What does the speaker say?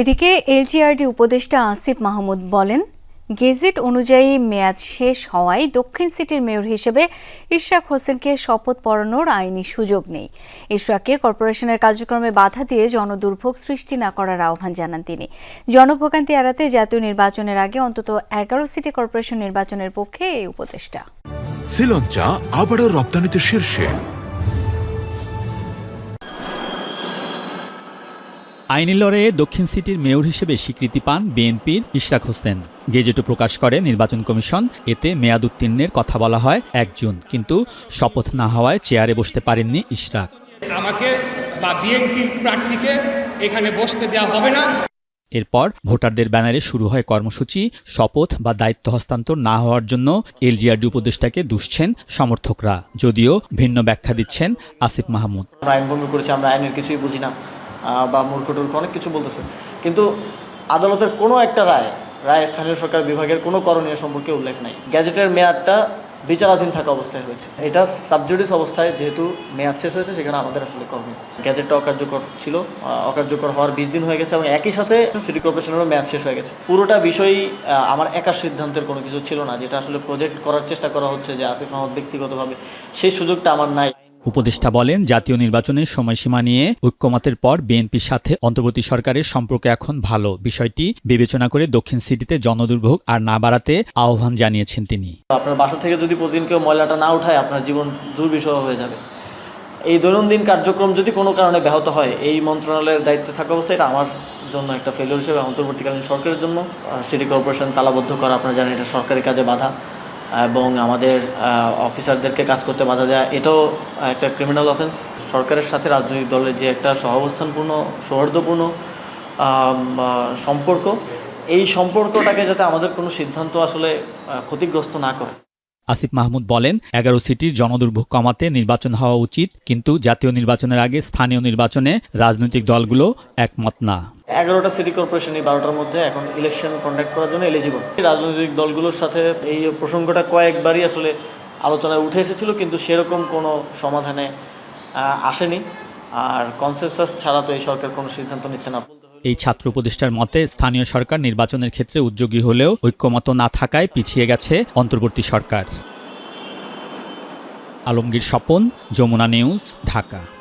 এদিকে এলজিআরডি উপদেষ্টা আসিফ মাহমুদ বলেন, গেজেট অনুযায়ী মেয়াদ শেষ হওয়ায় দক্ষিণ সিটির মেয়র হিসেবে ইশরাক হোসেনকে শপথ পড়ানোর আইনি সুযোগ নেই। ইশরাককে কর্পোরেশনের কার্যক্রমে বাধা দিয়ে জনদুর্ভোগ সৃষ্টি না করার আহ্বান জানান তিনি। জনভোগান্তি এড়াতে জাতীয় নির্বাচনের আগে অন্তত এগারো সিটি কর্পোরেশন নির্বাচনের পক্ষে এই উপদেষ্টা। শ্রীলঞ্চা আবারও রপ্তানিতে শীর্ষে। আইনি লড়াইয়ে দক্ষিণ সিটির মেয়র হিসেবে স্বীকৃতি পান বিএনপির ইশরাক হোসেন। গেজেটও প্রকাশ করে নির্বাচন কমিশন এতে মেয়াদ উত্তীর্ণের কথা বলা হয় এক জুন কিন্তু শপথ না হওয়ায় চেয়ারে বসতে পারেননি ইশরাক। আমাকে বা বিএনপির প্রার্থীকে এখানে বসতে দেওয়া হবে না। এরপর ভোটারদের ব্যানারে শুরু হয় কর্মসূচি শপথ বা দায়িত্ব হস্তান্তর না হওয়ার জন্য এলজিআরডি উপদেষ্টাকে দুষছেন সমর্থকরা যদিও ভিন্ন ব্যাখ্যা দিচ্ছেন আসিফ মাহমুদ। আমরা আইন ভঙ্গ করেছি আমরা আইনের কিছুই বুঝি না। বা মূর্খ টুর্খ অনেক কিছু বলতেছে। কিন্তু আদালতের কোনো একটা রায় রায় স্থানীয় সরকার বিভাগের কোনো করণীয় সম্পর্কে উল্লেখ নাই। গ্যাজেটের মেয়াদটা বিচারাধীন থাকা অবস্থায় হয়েছে। এটা সাবজুডিস অবস্থায় যেহেতু মেয়াদ শেষ হয়েছে, সেখানে আমাদের আসলে করণীয় গ্যাজেটটা অকার্যকর ছিল অকার্যকর হওয়ার বিশ দিন হয়ে গেছে এবং একই সাথে সিটি কর্পোরেশনেরও মেয়াদ শেষ হয়ে গেছে। পুরোটা বিষয়ই আমার একার সিদ্ধান্তের কোনো কিছু ছিল না, যেটা আসলে প্রজেক্ট করার চেষ্টা করা হচ্ছে যে আসিফ আহমদ ব্যক্তিগতভাবে। সেই সুযোগটা আমার নাই। উপদেষ্টা বলেন, জাতীয় নির্বাচনের সময়সীমা নিয়ে ঐক্যমতের পর বিএনপির সাথে অন্তর্বর্তী সরকারের সম্পর্ক এখন ভালো। বিষয়টি বিবেচনা করে দক্ষিণ সিটিতে জনদুর্ভোগ আর না বাড়াতে আহ্বান জানিয়েছেন তিনি। আপনার বাসা থেকে যদি প্রতিদিন কেউ ময়লাটা না উঠায়, আপনার জীবন দুর্বিষহ হয়ে যাবে। এই দৈনন্দিন কার্যক্রম যদি কোনো কারণে ব্যাহত হয়, এই মন্ত্রণালয়ের দায়িত্বে থাকা অবস্থায় এটা আমার জন্য একটা ফেলিওর হিসেবে অন্তর্বর্তীকালীন সরকারের জন্য সিটি কর্পোরেশন তালাবদ্ধ করা, আপনারা জানেন এটা সরকারি কাজে বাধা। এবং আমাদের অফিসারদেরকে কাজ করতে বাধা দেওয়া এটাও একটা ক্রিমিনাল অফেন্স সরকারের সাথে রাজনৈতিক দলের যে একটা সহাবস্থানপূর্ণ, সৌহার্দ্যপূর্ণ সম্পর্ক, এই সম্পর্কটাকে যাতে আমাদের কোনো সিদ্ধান্ত আসলে ক্ষতিগ্রস্ত না করে। আসিফ মাহমুদ বলেন, এগারো সিটির জনদুর্ভোগ কমাতে নির্বাচন হওয়া উচিত, কিন্তু জাতীয় নির্বাচনের আগে স্থানীয় নির্বাচনে রাজনৈতিক দলগুলো একমত না। এগারোটা সিটি কর্পোরেশন এই বারোটার মধ্যে এখন ইলেকশন কন্ডাক্ট করার জন্য এলিজিবল রাজনৈতিক দলগুলোর সাথে এই প্রসঙ্গটা কয়েকবারই আসলে আলোচনায় উঠে এসেছিল, কিন্তু সেরকম কোনো সমাধানে আসেনি। আর কনসেসাস ছাড়া তো এই সরকার কোনো সিদ্ধান্ত নিচ্ছে না। এই ছাত্র উপদেষ্টার মতে স্থানীয় সরকার নির্বাচনের ক্ষেত্রে উদ্যোগী হলেও ঐক্যমত না থাকায় পিছিয়ে গেছে অন্তর্বর্তী সরকার। আলমগীর স্বপন, যমুনা নিউজ, ঢাকা।